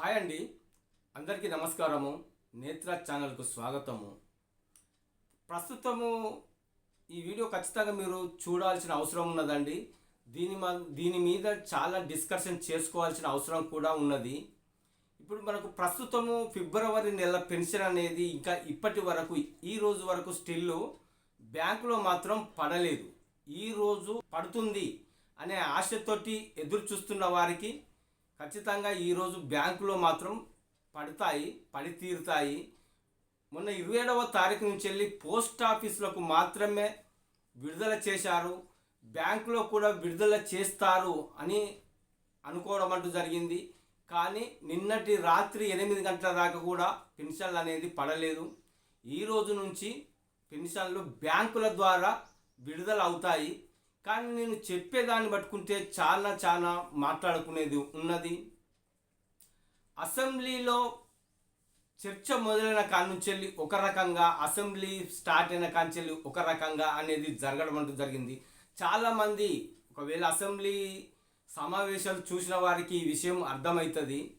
Hi అండి. అందరికీ నమస్కారము. నేత్ర ఛానల్కు స్వాగతము. ప్రస్తుతము ఈ వీడియో ఖచ్చితంగా మీరు చూడాల్సిన అవసరం ఉన్నదండి. దీని మ దీని మీద చాలా డిస్కషన్ చేసుకోవాల్సిన అవసరం కూడా ఉన్నది. ఇప్పుడు మనకు ప్రస్తుతము ఫిబ్రవరి నెల పెన్షన్ అనేది ఇంకా ఇప్పటి వరకు ఈ రోజు వరకు స్టిల్ బ్యాంకులో మాత్రం పడలేదు. ఈ రోజు పడుతుంది అనే ఆశతోటి ఎదురు చూస్తున్న వారికి ఖచ్చితంగా ఈరోజు బ్యాంకులో మాత్రం పడతాయి పడి తీరుతాయి. మొన్న ఇరవై ఏడవ తారీఖు నుంచి వెళ్ళి పోస్ట్ ఆఫీసులకు మాత్రమే విడుదల చేశారు. బ్యాంకులో కూడా విడుదల చేస్తారు అని అనుకోవడం అంటూ జరిగింది. కానీ నిన్నటి రాత్రి ఎనిమిది గంటల దాకా కూడా పెన్షన్లు అనేది పడలేదు. ఈ రోజు నుంచి పెన్షన్లు బ్యాంకుల ద్వారా విడుదల అవుతాయి. కానీ నేను చెప్పేదాన్ని పట్టుకుంటే చాలా చాలా మాట్లాడుకునేది ఉన్నది. అసెంబ్లీలో చర్చ మొదలైన కానుంచెల్లి ఒక రకంగా అసెంబ్లీ స్టార్ట్ అయిన కాంచెల్లి ఒక రకంగా అనేది జరగడం అంటూ జరిగింది. చాలామంది ఒకవేళ అసెంబ్లీ సమావేశాలు చూసిన వారికి ఈ విషయం అర్థమవుతుంది.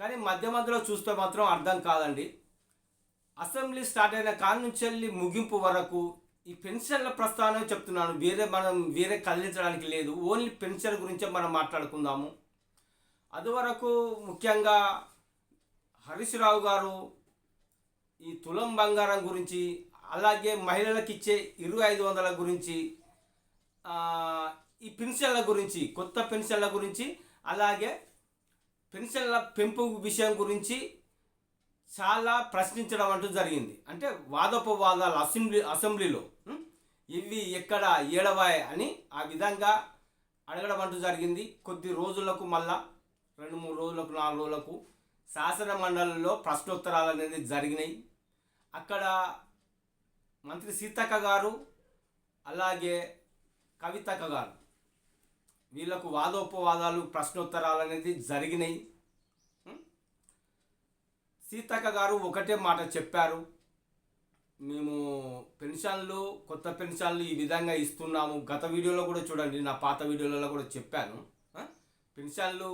కానీ మధ్య మధ్యలో చూస్తే మాత్రం అర్థం కాదండి. అసెంబ్లీ స్టార్ట్ అయిన కానుంచెల్లి ముగింపు వరకు ఈ పెన్షన్ల ప్రస్థానం చెప్తున్నాను. వేరే మనం వేరే కదిలించడానికి లేదు. ఓన్లీ పెన్షన్ గురించే మనం మాట్లాడుకుందాము. అది వరకు ముఖ్యంగా హరీష్ రావు గారు ఈ తులం బంగారం గురించి అలాగే మహిళలకు ఇచ్చే ఇరవై ఐదు వందల గురించి ఈ పెన్షన్ల గురించి కొత్త పెన్షన్ల గురించి అలాగే పెన్షన్ల పెంపు విషయం గురించి చాలా ప్రశ్నించడం అంటూ జరిగింది. అంటే వాదోపవాదాలు అసెంబ్లీ అసెంబ్లీలో ఇవి ఎక్కడ ఏడవాయి అని ఆ విధంగా అడగడం అంటూ జరిగింది. కొద్ది రోజులకు మళ్ళా రెండు మూడు రోజులకు నాలుగు రోజులకు శాసన మండలిలో ప్రశ్నోత్తరాలు అనేది జరిగినాయి. అక్కడ మంత్రి సీతక్క గారు అలాగే కవితక్క గారు వీళ్ళకు వాదోపవాదాలు ప్రశ్నోత్తరాలు అనేది జరిగినాయి. సీతక్క గారు ఒకటే మాట చెప్పారు. మేము పెన్షన్లు కొత్త పెన్షన్లు ఈ విధంగా ఇస్తున్నాము. గత వీడియోలో కూడా చూడండి నా పాత వీడియోలలో కూడా చెప్పాను. పెన్షన్లు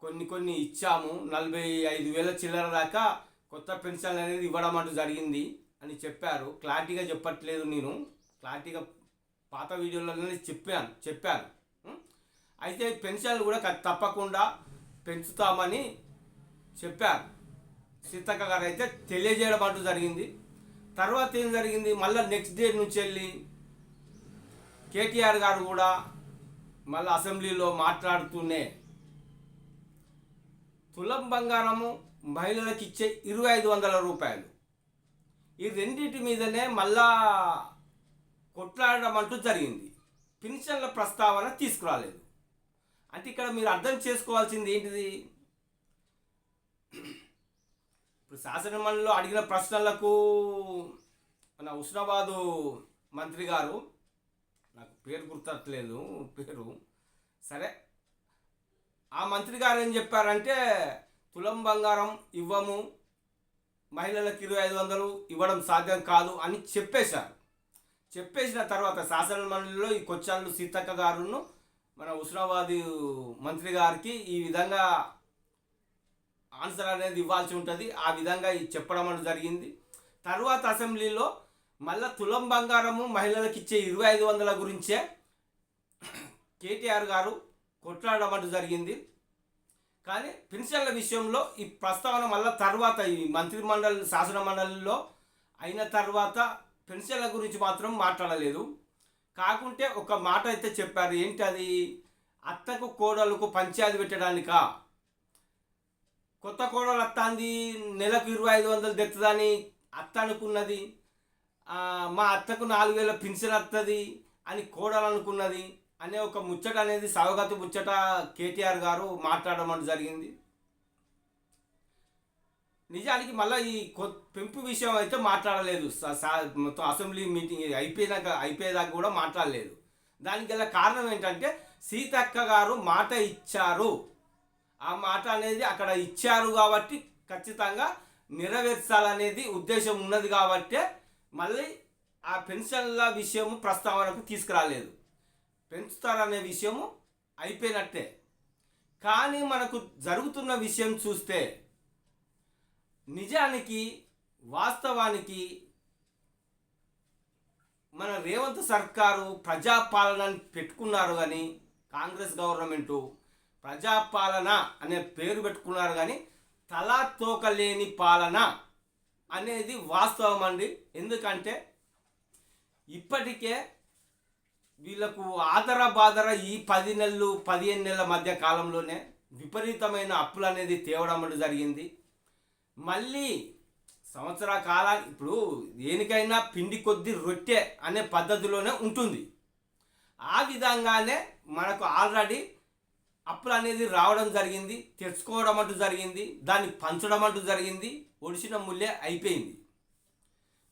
కొన్ని కొన్ని ఇచ్చాము. నలభై ఐదు వేల చిల్లర దాకా కొత్త పెన్షన్లు అనేది ఇవ్వడం అంటూ జరిగింది అని చెప్పారు. క్లారిటీగా చెప్పట్లేదు నేను. క్లారిటీగా పాత వీడియోలోనే చెప్పాను చెప్పాను. అయితే పెన్షన్లు కూడా తప్పకుండా పెంచుతామని చెప్పారు. సీతక్క గారు అయితే తెలియజేయడం అంటూ జరిగింది. తర్వాత ఏం జరిగింది? మళ్ళీ నెక్స్ట్ డే నుంచి వెళ్ళి కేటీఆర్ గారు కూడా మళ్ళీ అసెంబ్లీలో మాట్లాడుతూనే తులం బంగారము మహిళలకు ఇచ్చే ఇరవై ఐదు వందల రూపాయలు. ఈ రెండింటి మీదనే మళ్ళా కొట్లాడడం అంటూ జరిగింది. పెన్షన్ల ప్రస్తావన తీసుకురాలేదు. అంటే ఇక్కడ మీరు అర్థం చేసుకోవాల్సింది ఏంటిది? ఇప్పుడు శాసనమండలిలో అడిగిన ప్రశ్నలకు మన ఉస్నాబాదు మంత్రి గారు నాకు పేరు గుర్తట్లేదు పేరు. సరే ఆ మంత్రి గారు ఏం చెప్పారంటే తులం బంగారం ఇవ్వము మహిళలకు ఇరవై ఐదు వందలు ఇవ్వడం సాధ్యం కాదు అని చెప్పేశారు. చెప్పేసిన తర్వాత శాసన మండలిలో ఈ కొచ్చాళ్ళు సీతక్క గారును మన హుస్నాబాద్ మంత్రి గారికి ఈ విధంగా ఆన్సర్ అనేది ఇవ్వాల్సి ఉంటుంది. ఆ విధంగా ఇది చెప్పడం అనేది జరిగింది. తర్వాత అసెంబ్లీలో మళ్ళా తులం బంగారము మహిళలకు ఇచ్చే ఇరవై ఐదు వందల గురించే కేటీఆర్ గారు కొట్లాడడం అంటూ జరిగింది. కానీ పెన్షన్ల విషయంలో ఈ ప్రస్తావన మళ్ళీ తర్వాత ఈ మంత్రి మండలి శాసన మండలిలో అయిన తర్వాత పెన్షన్ల గురించి మాత్రం మాట్లాడలేదు. కాకుంటే ఒక మాట అయితే చెప్పారు. ఏంటి అది అత్తకు కోడలకు పంచాయతీ పెట్టడానికా? కొత్త కోడలు అత్తాంది నెలకు ఇరవై ఐదు వందలు తెస్తుందని అత్త అనుకున్నది మా అత్తకు నాలుగు వేల పింఛన్ వస్తుంది అని కోడలు అనుకున్నది అనే ఒక ముచ్చట అనేది సవగతి ముచ్చట కేటీఆర్ గారు మాట్లాడడం జరిగింది. నిజానికి మళ్ళీ ఈ పెంపు విషయం అయితే మాట్లాడలేదు. మొత్తం అసెంబ్లీ మీటింగ్ అయిపోయినాక అయిపోయేదాకా కూడా మాట్లాడలేదు. దానికి గల కారణం ఏంటంటే సీతక్క గారు మాట ఇచ్చారు. ఆ మాట అనేది అక్కడ ఇచ్చారు కాబట్టి ఖచ్చితంగా నెరవేర్చాలనేది ఉద్దేశం ఉన్నది కాబట్టే మళ్ళీ ఆ పెన్షన్ల విషయము ప్రస్తావనకు తీసుకురాలేదు. పెంచుతారనే విషయము అయిపోయినట్టే. కానీ మనకు జరుగుతున్న విషయం చూస్తే నిజానికి వాస్తవానికి మన రేవంత్ సర్కారు ప్రజాపాలనని పెట్టుకున్నారు కానీ కాంగ్రెస్ గవర్నమెంటు ప్రజాపాలన అనే పేరు పెట్టుకున్నారు కానీ తలా తోకలేని పాలన అనేది వాస్తవం అండి. ఎందుకంటే ఇప్పటికే వీళ్ళకు ఆదర బాదర ఈ పది నెలలు పదిహేను నెలల మధ్య కాలంలోనే విపరీతమైన అప్పులు అనేది తేవడం అనేది జరిగింది. మళ్ళీ సంవత్సర కాల ఇప్పుడు దేనికైనా పిండి కొద్ది రొట్టె అనే పద్ధతిలోనే ఉంటుంది. ఆ విధంగానే మనకు ఆల్రెడీ అప్పులు అనేది రావడం జరిగింది తెచ్చుకోవడం అంటూ జరిగింది దాన్ని పంచడం అంటూ జరిగింది ఒడిసిన ముల్లే అయిపోయింది.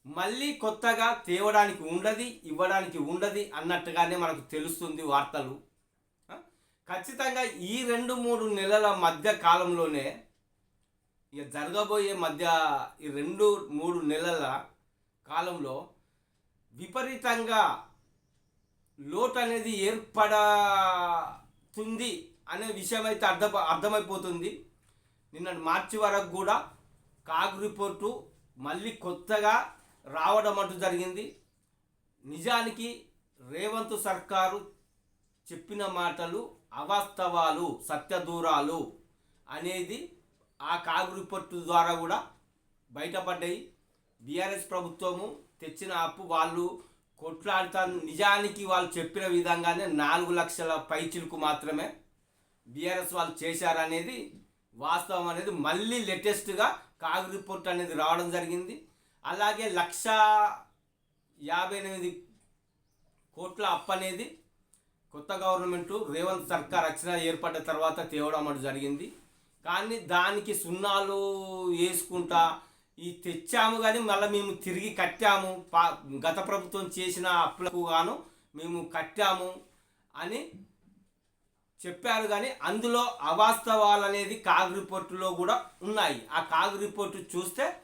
మళ్ళీ కొత్తగా తేవడానికి ఉండదు ఇవ్వడానికి ఉండదు అన్నట్టుగానే మనకు తెలుస్తుంది వార్తలు. ఖచ్చితంగా ఈ రెండు మూడు నెలల మధ్య కాలంలోనే ఇక జరగబోయే మధ్య ఈ రెండు మూడు నెలల కాలంలో విపరీతంగా లోటు అనేది ఏర్పడుతుంది అనే విషయం అయితే అర్థం అర్థమైపోతుంది. నిన్న మార్చి వరకు కూడా కాగ్ రిపోర్టు మళ్ళీ కొత్తగా రావడం అంటూ జరిగింది. నిజానికి రేవంత్ సర్కారు చెప్పిన మాటలు అవాస్తవాలు సత్యదూరాలు అనేది ఆ కాగు రిపోర్టు ద్వారా కూడా బయటపడ్డాయి. బీఆర్ఎస్ ప్రభుత్వము తెచ్చిన అప్పు వాళ్ళు కొట్లాడుతా నిజానికి వాళ్ళు చెప్పిన విధంగానే నాలుగు లక్షల పైచిలకు మాత్రమే బీఆర్ఎస్ వాళ్ళు చేశారనేది వాస్తవం అనేది మళ్ళీ లేటెస్ట్గా కాగ్ రిపోర్ట్ అనేది రావడం జరిగింది. అలాగే లక్ష యాభై ఎనిమిది కోట్ల అప్పు అనేది కొత్త గవర్నమెంట్ రేవంత్ సర్కార్ రచన ఏర్పడ్డ తర్వాత తేవడం అటు జరిగింది. కానీ దానికి సున్నాలు వేసుకుంటా ఈ తెచ్చాము కానీ మళ్ళీ మేము తిరిగి కట్టాము. పా గత ప్రభుత్వం చేసిన అప్పులకు గాను మేము కట్టాము అని చెప్పారు కానీ అందులో అవాస్తవాలు అనేది కాగ్ రిపోర్టులో కూడా ఉన్నాయి. ఆ కాగ్ రిపోర్టు చూస్తే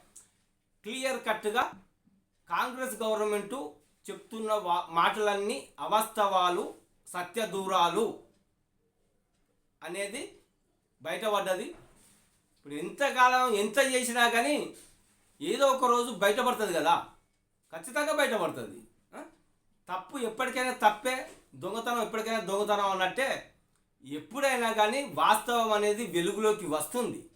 క్లియర్ కట్గా కాంగ్రెస్ గవర్నమెంటు చెప్తున్న వా- మాటలన్నీ అవాస్తవాలు సత్యదూరాలు అనేది బయటపడ్డది. ఇప్పుడు ఎంతకాలం ఎంత చేసినా కానీ ఏదో ఒక రోజు బయటపడుతుంది కదా. ఖచ్చితంగా బయటపడుతుంది. తప్పు ఎప్పటికైనా తప్పే దొంగతనం ఎప్పటికైనా దొంగతనం అన్నట్టే ఎప్పుడైనా కానీ వాస్తవం అనేది వెలుగులోకి వస్తుంది.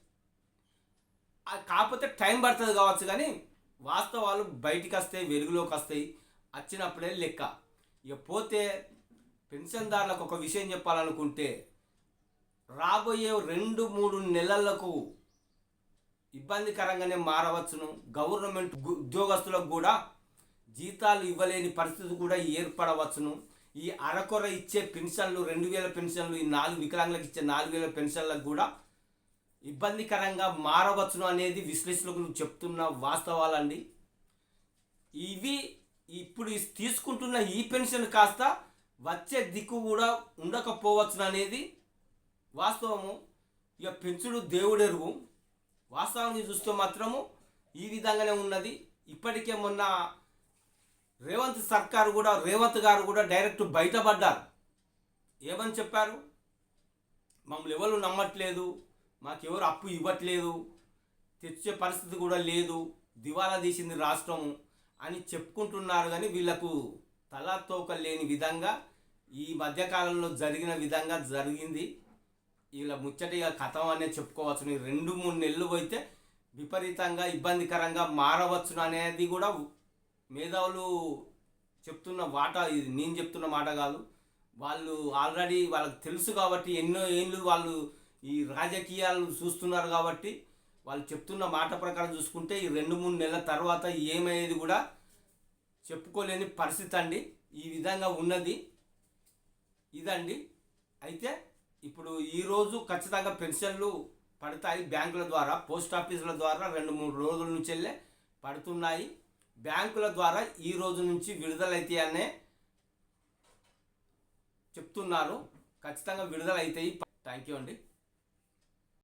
కాకపోతే టైం పడుతుంది కావచ్చు కానీ వాస్తవాలు బయటికి వస్తాయి వెలుగులోకి వస్తాయి. వచ్చినప్పుడే లెక్క. ఇక పోతే పెన్షన్దారులకు ఒక విషయం చెప్పాలనుకుంటే రాబోయే రెండు మూడు నెలలకు ఇబ్బందికరంగానే మారవచ్చును. గవర్నమెంట్ ఉద్యోగస్తులకు కూడా జీతాలు ఇవ్వలేని పరిస్థితి కూడా ఏర్పడవచ్చును. ఈ అరకొర ఇచ్చే పెన్షన్లు రెండు వేల పెన్షన్లు ఈ నాలుగు వికలాంగులకు ఇచ్చే నాలుగు వేల పెన్షన్లకు కూడా ఇబ్బందికరంగా మారవచ్చును అనేది విశ్లేషకులు చెప్తున్న వాస్తవాలండి. ఇవి ఇప్పుడు తీసుకుంటున్న ఈ పెన్షన్ కాస్త వచ్చే దిక్కు కూడా ఉండకపోవచ్చును అనేది వాస్తవము. ఇక పెంచుడు దేవుడెరుగు. వాస్తవానికి చూస్తే మాత్రము ఈ విధంగానే ఉన్నది. ఇప్పటికే మొన్న రేవంత్ సర్కారు కూడా రేవంత్ గారు కూడా డైరెక్ట్ బయటపడ్డారు. ఏమని చెప్పారు? మమ్మల్ని ఎవరు నమ్మట్లేదు మాకెవరు అప్పు ఇవ్వట్లేదు తెచ్చే పరిస్థితి కూడా లేదు దివాలా తీసింది రాష్ట్రము అని చెప్పుకుంటున్నారు కానీ వీళ్ళకు తలా తోక లేని విధంగా ఈ మధ్యకాలంలో జరిగిన విధంగా జరిగింది. వీళ్ళ ముచ్చటిగా కథం అనే చెప్పుకోవచ్చు రెండు మూడు నెలలు పోతే విపరీతంగా ఇబ్బందికరంగా మారవచ్చును అనేది కూడా మేధావులు చెప్తున్న మాట ఇది నేను చెప్తున్న మాట కాదు. వాళ్ళు ఆల్రెడీ వాళ్ళకి తెలుసు కాబట్టి ఎన్నో ఏళ్ళు వాళ్ళు ఈ రాజకీయాలు చూస్తున్నారు కాబట్టి వాళ్ళు చెప్తున్న మాట ప్రకారం చూసుకుంటే ఈ రెండు మూడు నెలల తర్వాత ఏమయ్యేది కూడా చెప్పుకోలేని పరిస్థితి అండి. ఈ విధంగా ఉన్నది. ఇదండి. అయితే ఇప్పుడు ఈరోజు ఖచ్చితంగా పెన్షన్లు పడతాయి బ్యాంకుల ద్వారా పోస్ట్ ఆఫీసుల ద్వారా రెండు మూడు రోజుల నుంచి వెళ్ళే పడుతున్నాయి. బ్యాంకుల ద్వారా ఈ రోజు నుంచి విడుదలైతాయనే అనే చెప్తున్నారు. ఖచ్చితంగా విడుదల అవుతాయి థ్యాంక్ యూ అండి.